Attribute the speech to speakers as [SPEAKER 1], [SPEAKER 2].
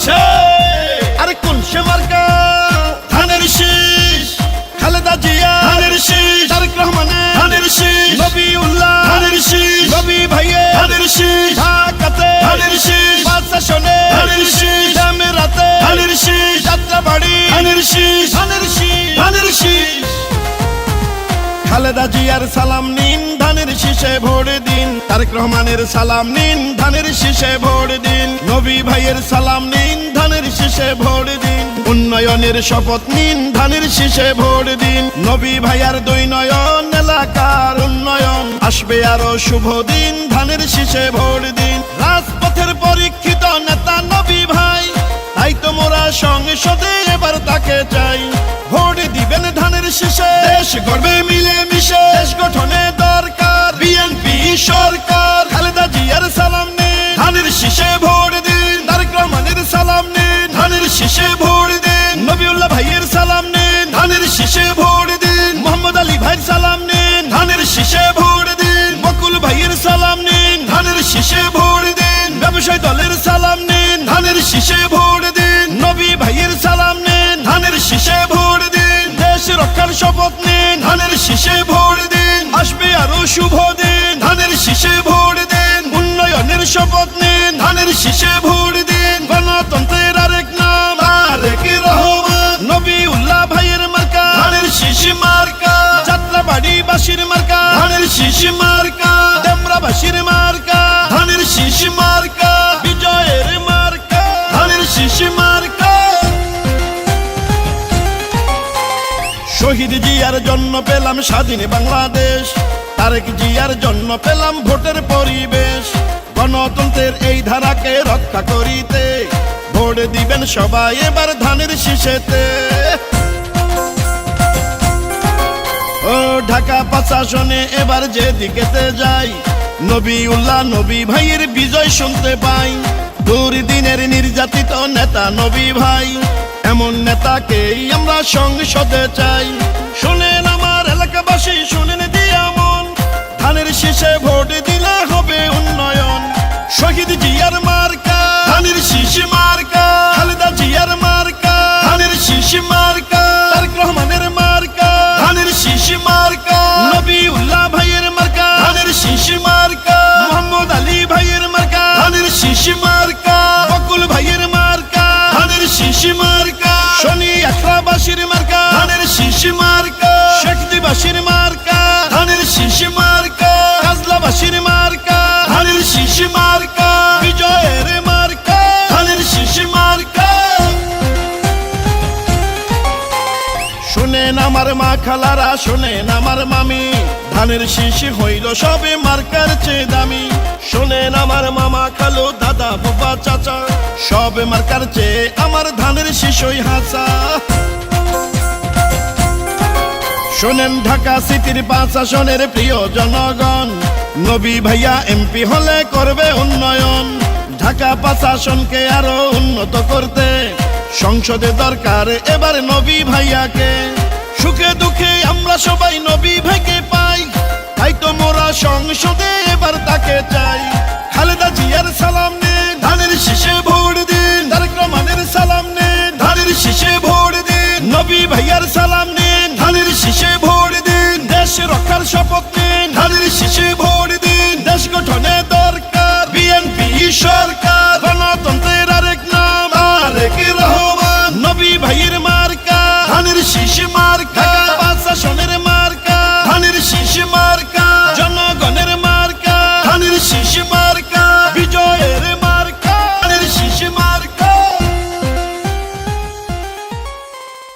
[SPEAKER 1] আছে আরে কোন সে মার্কা খালেদা জিয়ার সালাম নিন, ধানের শীষে ভোট দিন। তারেক রহমানের সালাম নিন, ধানের শীষে ভোট দিন। নবী ভাইয়ের সালাম নিন, ধানের শীষে ভোট দিন। উন্নয়নের শপথ নিন, ধানের শীষে ভোট দিন। নবী ভাইয়ার দুই নয়ন এলাকার উন্নয়ন। আসবে আরও শুভ দিন, ধানের শীষে ভোট দিন। রাজপথের পরীক্ষিত নেতা নবী ভাই, তাই তো মোরা সংসদে দেশ গড়বে মিলে দেশ গঠনে দরকার বিএনপি সরকার। খালেদা জিয়ার সালাম নিন, ধানের শীষে ভোট দিন। তারেক রহমানের সালাম নিন, ধানের শীষে ভোট দিন। নবিউল্লাহ ভাইয়ের সালাম নিন, ধানের শীষে ভোট দিন। মোহাম্মদ আলী ভাইয়ের সালাম নিন, ধানের শীষে ভোট দিন। বকুল ভাইয়ের সালাম নিন, ধানের শীষে ভোট দিন। ব্যবসায়ী দলের সালাম নিন, ধানের শীষে ভোট দিন। নবী ভাইয়ের সালাম নিন, ধানের শীষে ভোট শপথ নিন, ধানের শীষে ভোট দিন। আসবে আরও শুভ দিন, ধানের শীষে ভোট দিন। উন্নয়নের শপথ নিন, ধানের শীষে ভোট জিয়ার জন্য পেলাম স্বাধীন বাংলাদেশ। তারেক জিয়ার জন্য পেলাম ভোটের পরিবেশ। গণতন্ত্রের এই ধারাকে রক্ষা করিতে ভোট দিবেন সবাই এবার ধানের শীষেতে। ও ঢাকা প্রশাসনে এবার যেদিকেতে যাই নবী উল্লাহ নবী ভাইয়ের বিজয় শুনতে পাই। দুর্দিনের নির্যাতিত নেতা নবী ভাই। এমন নেতাকে আমরা সংসদে চাই। শুনেন আমার এলাকাবাসী, শুনেন দিয়ে মন ধানের শীষে ভোট দিলে হবে উন্নয়ন। শহীদ জিয়ার আখড়াবাসীর মার্কা। ধানের শীষ মার্কা। শেখদিবাসীর মার্কা। ধানের শীষ মার্কা। কাজলাবাসীর মার্কা। ধানের শীষ মার্কা। বিজয়ের মার্কা। ধানের শীষ মার্কা। শুনেন আমার মা খালারা শুনেন আমার মামি। ধানের শীষ হইল সবে মার্কার চেয়ে দামি। শুনেন আমার মামা খালো দাদা বাবা চাচা। সবে মার্কার চেয়ে আমার ধানের শীষই হাসা শোনেন ঢাকা সিটির পাঁচ আসনের প্রিয় জনগণ। নবী ভাইয়া এমপি হলে করবে উন্নয়ন। ঢাকা পাঁচ আসনকে আরও উন্নত করতে। সংসদে দরকার এবার নবী ভাইয়াকে। সুখে দুঃখে আমরা সবাই নবী ভাইকে পাই। তাই তো মোরা সংসদে এবার তাকে চাই। খালেদা জিয়ার সালাম নে, ধানের শীষে ভোট দিন। তারেক রহমানের সালাম নে, ধানের শীষে ভোট দিন। নবী ভাইয়ার সালাম শপথ নিন নারীর শিশু ভোট দিন। দেশ গঠনে দরকার বিএনপি সরকার। গণতন্ত্রের আরেক নাম, আরেক রহমান। নবী ভাইয়ের মার্কা নারীর শিশু মার্কা।